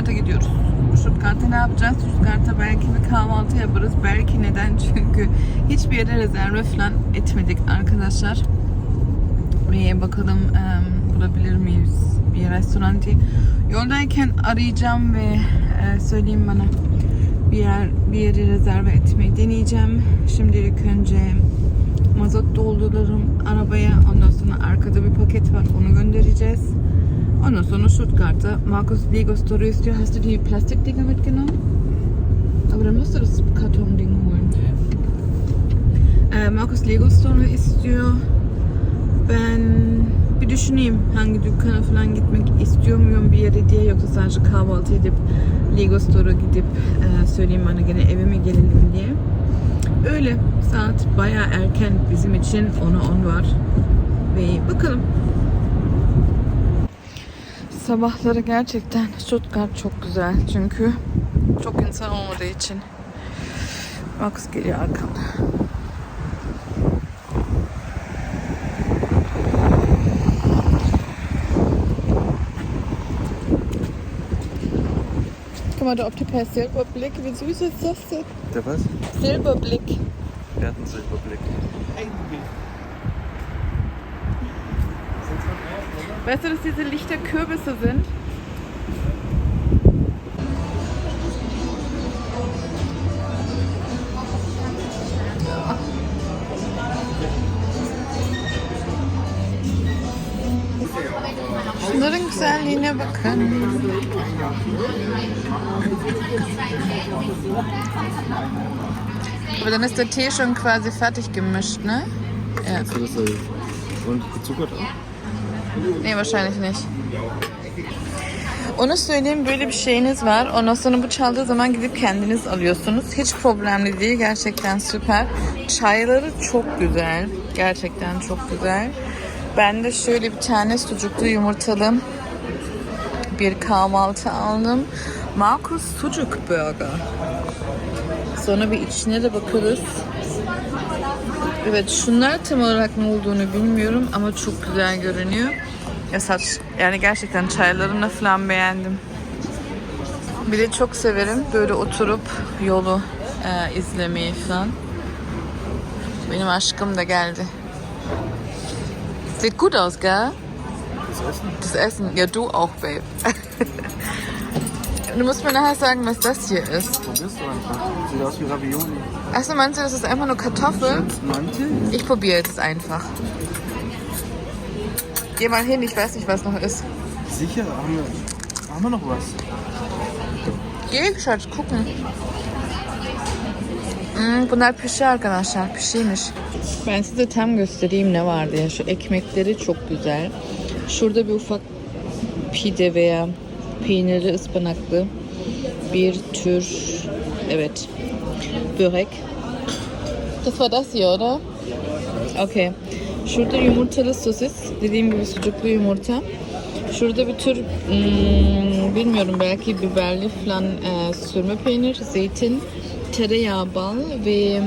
Stuttgart'a gidiyoruz. Stuttgart'ta ne yapacağız? Stuttgart'ta belki bir kahvaltı yaparız. Belki neden? Çünkü hiçbir yere rezerve falan etmedik arkadaşlar. Ve bakalım em, bulabilir miyiz bir restoran diye. Yoldayken arayacağım ve e, söyleyeyim bana bir yer bir yeri rezerve etmeyi deneyeceğim. Şimdilik önce mazot dolduralım arabaya. Ondan sonra arkada bir paket var. Onu göndereceğiz. Ondan sonra Stuttgart'ta Markus Lego Story istiyor. Hast du die Plastikdinger mitgenommen? Aber dann musst du das Kartonding holen. Ee, Markus Lego Story istiyor. Ben bir düşüneyim hangi dükkana falan gitmek istiyor muyum bir yere diye yoksa sadece kahvaltı edip Lego Store'a gidip e, söyleyeyim bana gene eve mi gelelim diye. Öyle saat bayağı erken bizim için 10'a 10 var. Ve bakalım. Sabahları gerçekten Stuttgart çok güzel çünkü çok insan olmadığı için. Max geliyor arkamda. Guck mal, der Optiker Silberblick. Wie süß ist das denn? Der was? Silberblick. Gartensilberblick. Weißt du, dass diese Lichter Kürbisse sind? Güzelliğine bakın. Aber dann ist der Tee schon quasi fertig gemischt, ne? Ja. Hast du das da und gezuckert auch? Nee wahrscheinlich nicht. Onu söyleyeyim böyle bir şeyiniz var. Ondan sonra bu çaldığı zaman gidip kendiniz alıyorsunuz. Hiç problemli değil. Gerçekten süper. Çayları çok güzel. Gerçekten çok güzel. Ben de şöyle bir tane sucuklu yumurtalı kahvaltı aldım. Markus Sucuk Burger. Sonra bir içine de bakarız. Evet şunlar tam olarak ne olduğunu bilmiyorum ama çok güzel görünüyor. Ya saç yani gerçekten çaylarını falan beğendim. Bir de çok severim böyle oturup yolu e, izlemeyi falan. Benim aşkım da geldi. Sieht gut aus, gell? Das Essen? Das Essen. Ja, du auch, Babe. du musst mir nachher sagen, was das hier ist. Probierst du einfach. Sieht aus wie Ravioli. Achso, meinst du, das ist einfach nur Mantel? Ich probiere jetzt einfach. Geh mal hin, ich weiß nicht, was noch ist. Sicher? Haben wir, haben wir noch was? Gel Schatz gucken. Hmm, bunlar pişi arkadaşlar. Pişiymiş. Ben size tam göstereyim ne var diye. Şu ekmekleri çok güzel. Şurada bir ufak pide veya peynirli ıspanaklı bir tür evet börek. Das war das hier, oder? Okay. Şurada yumurtalı sosis. Dediğim gibi sucuklu yumurta. Şurada bir tür hmm, bilmiyorum belki biberli falan e, sürme peynir, zeytin, tereyağı, bal ve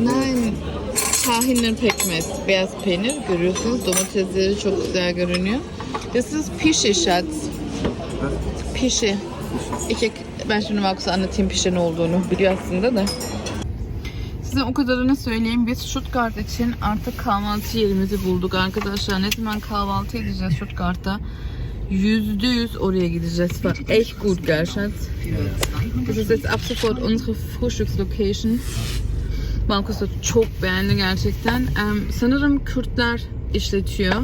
nein tahinli pekmez, beyaz peynir görüyorsunuz. Domatesleri çok güzel görünüyor. This is pişi Schatz. Pişi. İki, ben şimdi Markus'a anlatayım pişi ne olduğunu. Biliyor aslında da. Size o kadarını söyleyeyim. Biz Stuttgart için artık kahvaltı yerimizi bulduk arkadaşlar. Ne zaman kahvaltı edeceğiz Stuttgart'ta? Yüzde yüz oraya gideceğiz. War echt gut, gell, Schatz? Das ist jetzt ab sofort unsere Frühstückslocation. Da çok beğendi gerçekten. Sanırım Kürtler işletiyor.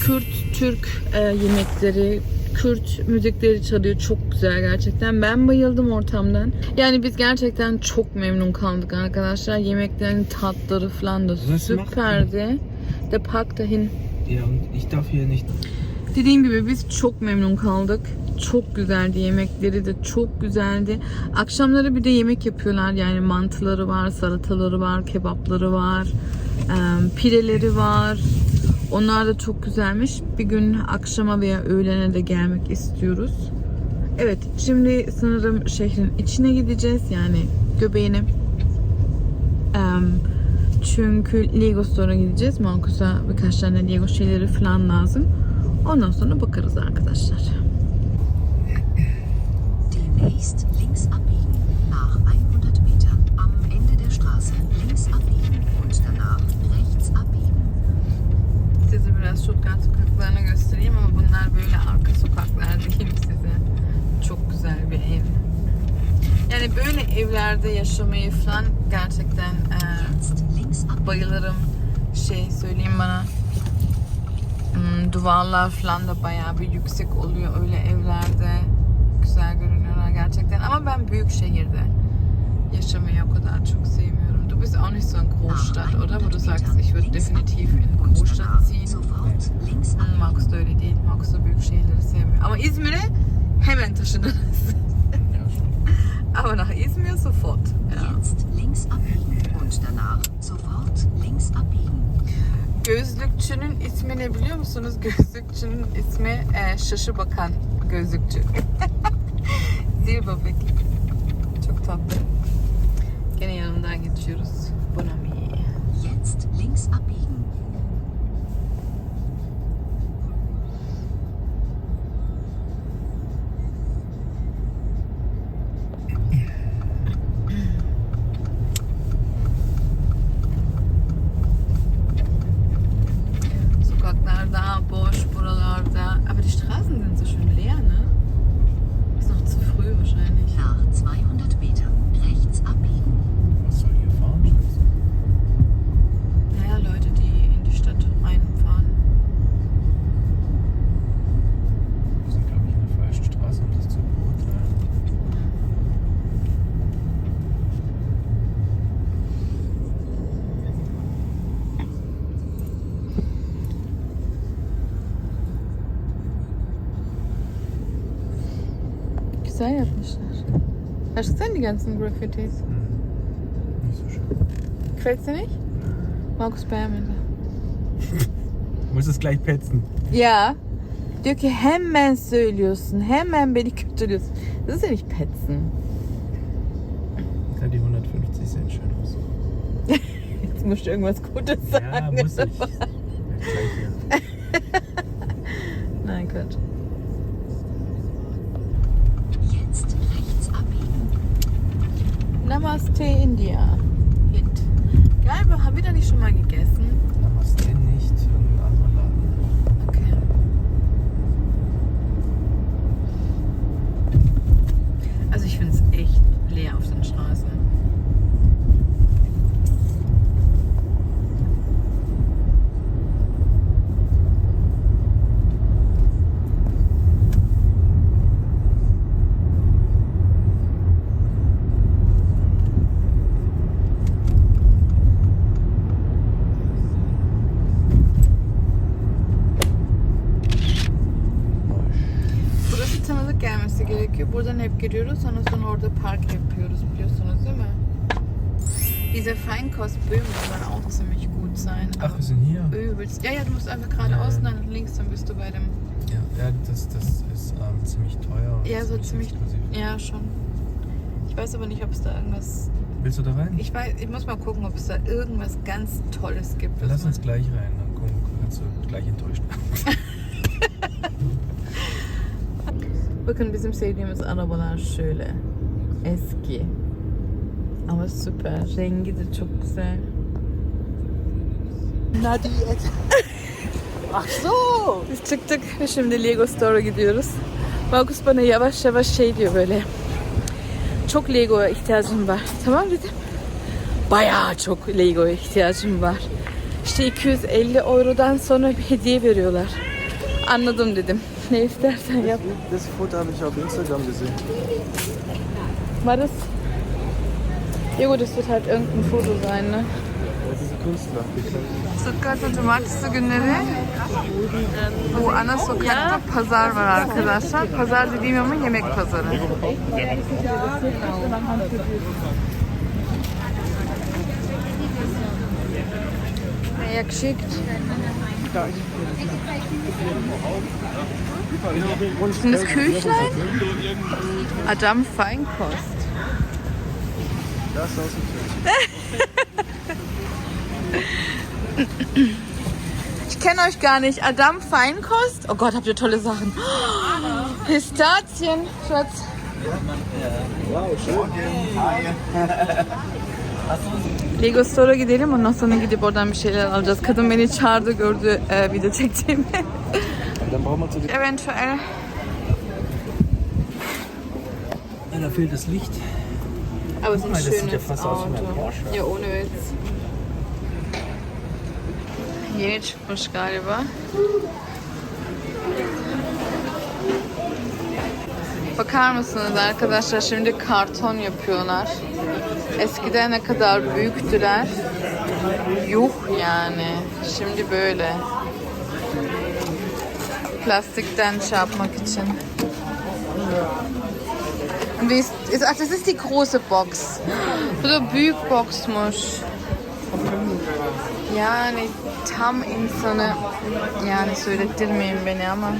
Kürt, Türk e, yemekleri, Kürt müzikleri çalıyor. Çok güzel gerçekten. Ben bayıldım ortamdan. Yani biz gerçekten çok memnun kaldık arkadaşlar. Yemeklerin tatları falan da süperdi. Der Park dahin. Ja, und ich darf hier nicht. Dediğim gibi biz çok memnun kaldık. Çok güzeldi yemekleri de çok güzeldi. Akşamları bir de yemek yapıyorlar yani mantıları var, salataları var, kebapları var, pireleri var. Onlar da çok güzelmiş. Bir gün akşama veya öğlene de gelmek istiyoruz. Evet, şimdi sanırım şehrin içine gideceğiz yani göbeğine. Çünkü Lego Store'a gideceğiz. Markus'a birkaç tane Lego şeyleri falan lazım. Ondan sonra bakarız arkadaşlar. Demnächst links abbiegen. Nach 100 Metern am Ende der Straße links abbiegen und danach rechts abbiegen. Size biraz Stuttgart sokaklarını göstereyim ama bunlar böyle arka sokaklar diyeyim size. Çok güzel bir ev. Yani böyle evlerde yaşamayı falan gerçekten eee, Jetzt links abbiegen. bayılırım. Şey söyleyeyim bana. Hmm, duvarlar falan da bayağı bir yüksek oluyor öyle evlerde. Güzel görünüyorlar gerçekten. Ama ben büyük şehirde yaşamayı o kadar çok sevmiyorum. Du bist auch nicht so in Großstadt, oder? Wo du sagst, ich würde definitiv in Großstadt ziehen. Markus da öyle değil. Markus da büyük şehirleri sevmiyor. Ama İzmir'e hemen taşınırız. Aber nach İzmir sofort. Ja. Jetzt links abbiegen und danach sofort links abbiegen. Gözlükçünün ismi ne biliyor musunuz? Gözlükçünün ismi e, şaşı bakan gözlükçü. Zilbabek. Çok tatlı. Gene yanımdan geçiyoruz. Bonami. Jetzt links abbiegen. Du gesehen die ganzen Graffitis? Nicht so schön. Gefällt's dir nicht? Markus. Du musst es gleich petzen. Ya. Diyor ki hemen söylüyorsun. Hemen beni kötülüyorsun. Das ist ja nicht petzen. Ja, die 150 sehen schön aus. Jetzt musst du irgendwas Gutes Ja, sagen. muss ich. Ja, gleich hier. Nein, Quatsch. summer stay India. Giriyoruz. Sonra sonra orada park yapıyoruz biliyorsunuz değil mi? Diese Feinkost Böhmen soll auch ziemlich gut sein. Ach, wir sind hier. Übelst. Ja, ja, du musst einfach geradeaus Ja. und dann nach links, dann bist du bei dem. Ja, ja das, das ist ähm, ziemlich teuer. Ja, so ziemlich. exklusiv. Ja, schon. Ich weiß aber nicht, ob es da irgendwas. Willst du da rein? Ich weiß, ich muss mal gucken, ob es da irgendwas ganz Tolles gibt. Lass uns gleich rein, dann gucken, kannst du gleich enttäuscht werden. Bakın bizim sevdiğimiz arabalar şöyle. Eski. Ama süper. Rengi de çok güzel. Ach so! Biz çıktık ve şimdi Lego Store'a gidiyoruz. Markus bana yavaş yavaş şey diyor böyle. Çok Lego'ya ihtiyacım var. Tamam dedim. Bayağı çok Lego'ya ihtiyacım var. İşte 250 eurodan sonra bir hediye veriyorlar. Anladım dedim. Ne istersen yap. Das Foto habe ich auf Instagram gesehen. War das? Ja gut, das wird halt irgendein Foto sein, ne? Ja, diese Künstler. Die können Stuttgart'ta cumartesi günleri bu ana sokakta pazar var arkadaşlar. Pazar dediğim ama yemek pazarı. Wer geschickt? Sind das Küchlein? Adam Feinkost. das aus dem. Ich kenne euch gar nicht. Adam Feinkost? Oh Gott, habt ihr tolle Sachen. Pistazien, Schatz. Lego Store'a gidelim ondan sonra gidip oradan bir şeyler alacağız. Kadın beni çağırdı gördü e, video çektiğimi. Dann brauchen wir zu den Eventuell. Ja, da fehlt das Licht. Aber es ist ein das sieht ja schönes fast aus wie Auto. Porsche. Ja, ohne Witz. Yeni çıkmış galiba. Bakar mısınız arkadaşlar şimdi karton yapıyorlar. Eskiden ne kadar büyüktüler. Yuh yani. Şimdi böyle. Plastikten şey yapmak için. İst, ach, das ist die große Box. Bu da büyük boxmuş. Yani tam insanı yani söylettirmeyin beni ama.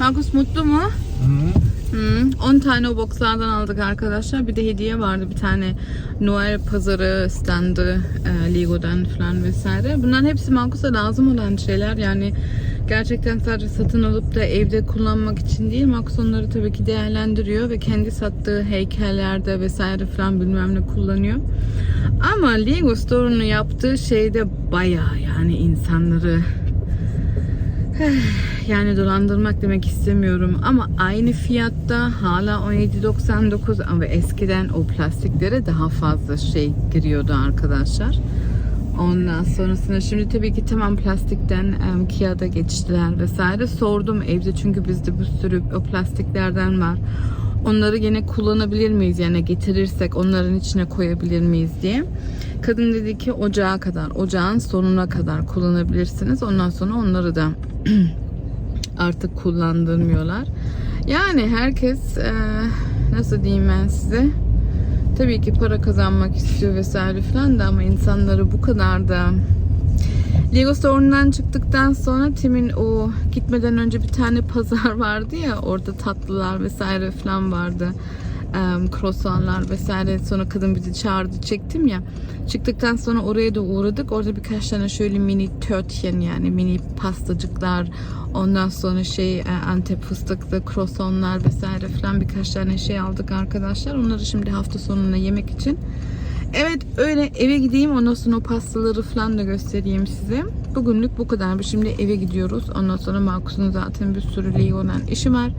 Markus mutlu mu? Hmm, 10 tane o boxlardan aldık arkadaşlar. Bir de hediye vardı bir tane Noel pazarı standı e, Lego'dan falan vesaire. Bunların hepsi Markus'a lazım olan şeyler. Yani gerçekten sadece satın alıp da evde kullanmak için değil. Markus onları tabii ki değerlendiriyor ve kendi sattığı heykellerde vesaire falan bilmem ne kullanıyor. Ama Lego Store'un yaptığı şeyde bayağı yani insanları yani dolandırmak demek istemiyorum ama aynı fiyatta hala 17.99 ama eskiden o plastiklere daha fazla şey giriyordu arkadaşlar. Ondan sonrasında şimdi tabii ki tamam plastikten um, kağıda geçtiler vesaire. Sordum evde çünkü bizde bir sürü o plastiklerden var. Onları yine kullanabilir miyiz? Yani getirirsek onların içine koyabilir miyiz diye. Kadın dedi ki ocağa kadar, ocağın sonuna kadar kullanabilirsiniz. Ondan sonra onları da artık kullandırmıyorlar. Yani herkes e, nasıl diyeyim ben size tabii ki para kazanmak istiyor vesaire falan da ama insanları bu kadar da Lego Store'undan çıktıktan sonra Tim'in o gitmeden önce bir tane pazar vardı ya orada tatlılar vesaire falan vardı. Um, croissantlar vesaire. Sonra kadın bizi çağırdı çektim ya. Çıktıktan sonra oraya da uğradık. Orada birkaç tane şöyle mini törtchen yani mini pastacıklar. Ondan sonra şey e, antep fıstıklı croissantlar vesaire falan birkaç tane şey aldık arkadaşlar. Onları şimdi hafta sonuna yemek için Evet öyle eve gideyim ondan sonra o pastaları falan da göstereyim size. Bugünlük bu kadar. Şimdi eve gidiyoruz. Ondan sonra Markus'un zaten bir sürü Lego'dan işi var.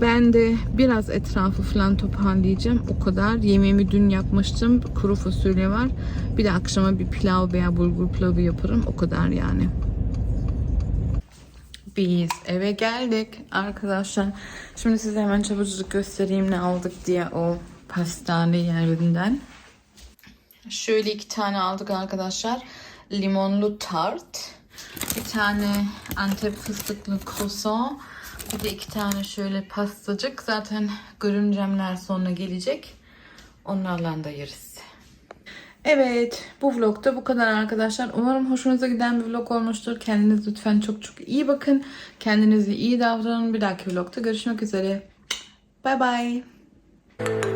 Ben de biraz etrafı falan toparlayacağım. O kadar. Yemeğimi dün yapmıştım. Kuru fasulye var. Bir de akşama bir pilav veya bulgur pilavı yaparım. O kadar yani. Biz eve geldik arkadaşlar. Şimdi size hemen çabucak göstereyim ne aldık diye o pastane yerlerinden. Şöyle iki tane aldık arkadaşlar. Limonlu tart. Bir tane antep fıstıklı croissant. Bir de iki tane şöyle pastacık. Zaten görümcemler sonra gelecek. Onlarla da yeriz. Evet bu vlogda bu kadar arkadaşlar. Umarım hoşunuza giden bir vlog olmuştur. Kendinize lütfen çok çok iyi bakın. Kendinize iyi davranın. Bir dahaki vlogda görüşmek üzere. Bye bye.